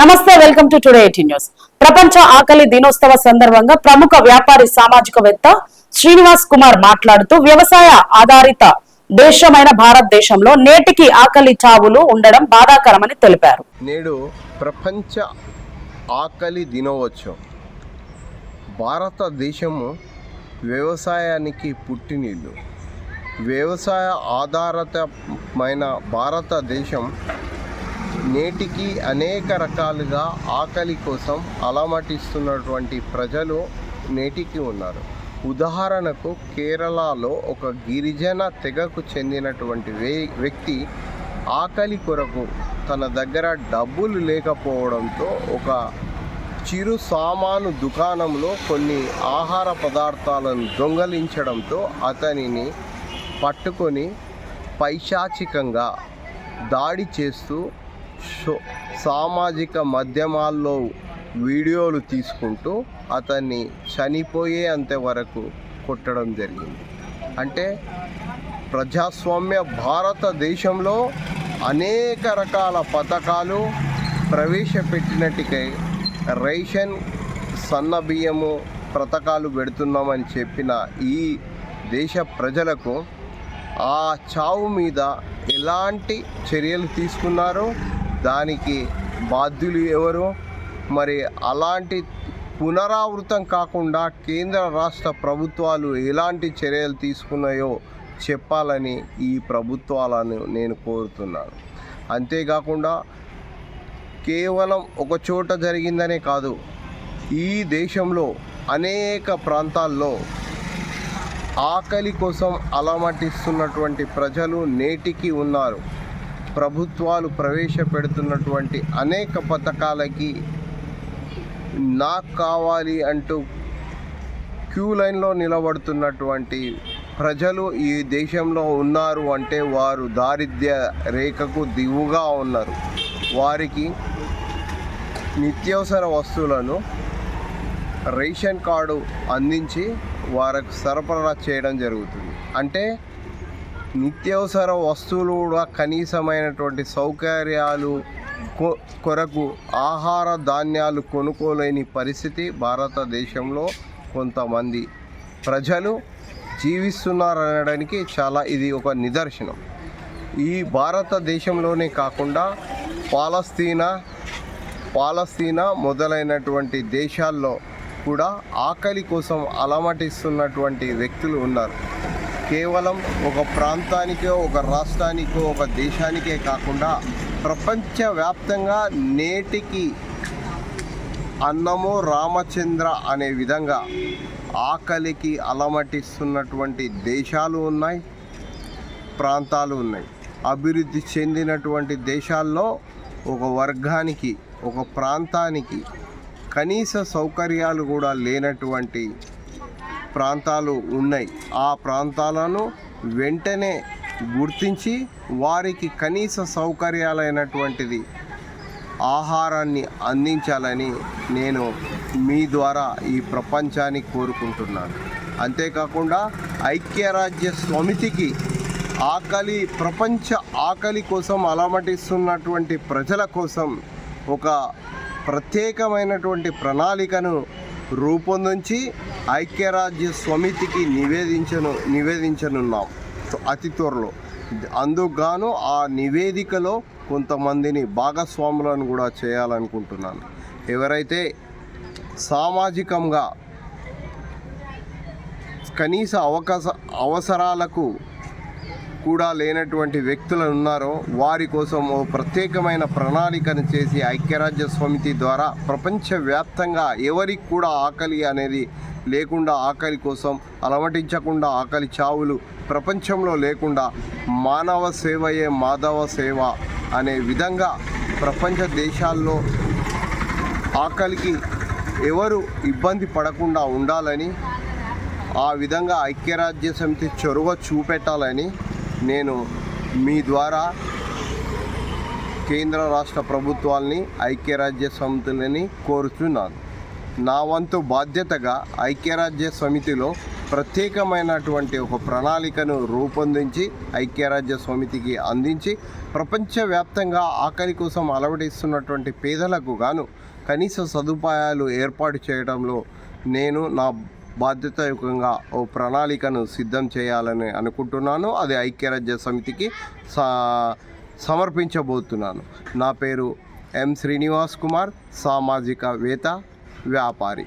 నమస్తే welcome to today eighteen news. ప్రపంచ ఆకలి దినోత్సవ సందర్భంగా ప్రముఖ వ్యాపారి సామాజికవేత్త శ్రీనివాస్ కుమార్ మాట్లాడుతూ వ్యవసాయ ఆధారిత దేశమైన భారతదేశంలో నేటికి ఆకలి చావులు ఉండడం బాధాకరమని తెలిపారు. నేడు ప్రపంచ ఆకలి దినోత్సవం. భారతదేశము వ్యవసాయానికి పుట్టినీళ్ళు వ్యవసాయ ఆధారితమైన భారతదేశం నేటికి అనేక రకాలుగా ఆకలి కోసం అలమటిస్తున్నటువంటి ప్రజలు నేటికి ఉన్నారు. ఉదాహరణకు కేరళలో ఒక గిరిజన తెగకు చెందినటువంటి వే వ్యక్తి ఆకలి కొరకు తన దగ్గర డబ్బులు లేకపోవడంతో ఒక చిరు సామాను దుకాణంలో కొన్ని ఆహార పదార్థాలను దొంగలించడంతో అతనిని పట్టుకొని పైశాచికంగా దాడి చేస్తూ షో- సామాజిక మాధ్యమాల్లో వీడియోలు తీసుకుంటూ అతన్ని చనిపోయే వరకు కొట్టడం జరిగింది. అంటే ప్రజాస్వామ్య భారతదేశంలో అనేక రకాల పథకాలు ప్రవేశపెట్టినట్టుకై రేషన్ సన్న బియ్యము పథకాలు పెడుతున్నామని చెప్పిన ఈ దేశ ప్రజలకు ఆ చావు మీద ఎలాంటి చర్యలు తీసుకున్నారో? దానికి బాధ్యులు ఎవరు? మరి అలాంటి పునరావృతం కాకుండా కేంద్ర రాష్ట్ర ప్రభుత్వాలు ఎలాంటి చర్యలు తీసుకున్నాయో చెప్పాలని ఈ ప్రభుత్వాలను నేను కోరుతున్నాను. అంతేకాకుండా కేవలం ఒక చోట జరిగిందనే కాదు ఈ దేశంలో అనేక ప్రాంతాల్లో ఆకలి కోసం అలమటిస్తున్నటువంటి ప్రజలు నేటికి ఉన్నారు. ప్రభుత్వాలు ప్రవేశపెడుతున్నటువంటి అనేక పథకాలకి నాకు కావాలి అంటూ క్యూ లైన్లో నిలబడుతున్నటువంటి ప్రజలు ఈ దేశంలో ఉన్నారు అంటే వారు దారిద్ర్య రేఖకు దిగువగా ఉన్నారు. వారికి నిత్యావసర వస్తువులను రేషన్ కార్డు అందించి వారికి సరఫరా చేయడం జరుగుతుంది. అంటే నిత్యావసర వస్తువులు కూడా కనీసమైనటువంటి సౌకర్యాలు కొ- కొరకు ఆహార ధాన్యాలు కొనుక్కోలేని పరిస్థితి భారతదేశంలో కొంతమంది ప్రజలు జీవిస్తున్నారనడానికి చాలా ఇది ఒక నిదర్శనం. ఈ భారతదేశంలోనే కాకుండా పాలస్తీనా పాలస్తీనా మొదలైనటువంటి దేశాల్లో కూడా ఆకలి కోసం అలమటిస్తున్నటువంటి వ్యక్తులు ఉన్నారు. కేవలం ఒక ప్రాంతానికో ఒక రాష్ట్రానికో ఒక దేశానికే కాకుండా ప్రపంచవ్యాప్తంగా నేటికి అన్నమో రామచంద్ర అనే విధంగా ఆకలికి అలమటిస్తున్నటువంటి దేశాలు ఉన్నాయి ప్రాంతాలు ఉన్నాయి. అభివృద్ధి చెందినటువంటి దేశాల్లో ఒక వర్గానికి ఒక ప్రాంతానికి కనీస సౌకర్యాలు కూడా లేనటువంటి ప్రాంతాలు ఉన్నాయి. ఆ ప్రాంతాలను వెంటనే గుర్తించి వారికి కనీస సౌకర్యాలైనటువంటిది ఆహారాన్ని అందించాలని నేను మీ ద్వారా ఈ ప్రపంచానికి కోరుకుంటున్నాను. అంతేకాకుండా ఐక్యరాజ్య సమితికి ఆకలి ప్రపంచ ఆకలి కోసం అలమటిస్తున్నటువంటి ప్రజల కోసం ఒక ప్రత్యేకమైనటువంటి ప్రణాళికను రూపొందించి ఐక్యరాజ్య సమితికి నివేదించను నివేదించనున్నాం. అతి త్వరలో. అందుకుగాను ఆ నివేదికలో కొంతమందిని భాగస్వాములను కూడా చేయాలనుకుంటున్నాను. ఎవరైతే సామాజికంగా కనీస అవకాశ అవసరాలకు కూడా లేనటువంటి వ్యక్తులు ఉన్నారో వారి కోసం ఓ ప్రత్యేకమైన ప్రణాళికను చేసి ఐక్యరాజ్య సమితి ద్వారా ప్రపంచవ్యాప్తంగా ఎవరికి కూడా ఆకలి అనేది లేకుండా ఆకలి కోసం అలమటించకుండా ఆకలి చావులు ప్రపంచంలో లేకుండా మానవ సేవయే మాధవ సేవ అనే విధంగా ప్రపంచ దేశాల్లో ఆకలికి ఎవరు ఇబ్బంది పడకుండా ఉండాలని ఆ విధంగా ఐక్యరాజ్య సమితి చొరవ చూపెట్టాలని నేను మీ ద్వారా కేంద్ర రాష్ట్ర ప్రభుత్వాల్ని ఐక్యరాజ్య సమితులని కోరుతున్నాను నా వంతు బాధ్యతగా ఐక్యరాజ్య సమితిలో ప్రత్యేకమైనటువంటి ఒక ప్రణాళికను రూపొందించి ఐక్యరాజ్య సమితికి అందించి ప్రపంచవ్యాప్తంగా ఆకలి కోసం అలవడిస్తున్నటువంటి పేదలకు గాను కనీస సదుపాయాలు ఏర్పాటు చేయడంలో నేను నా బాధ్యతాయుతంగా ఓ ప్రణాళికను సిద్ధం చేయాలని అనుకుంటున్నాను. అది ఐక్యరాజ్య సమితికి సా సమర్పించబోతున్నాను. నా పేరు ఎం శ్రీనివాస్ కుమార్ సామాజికవేత్త వ్యాపారి.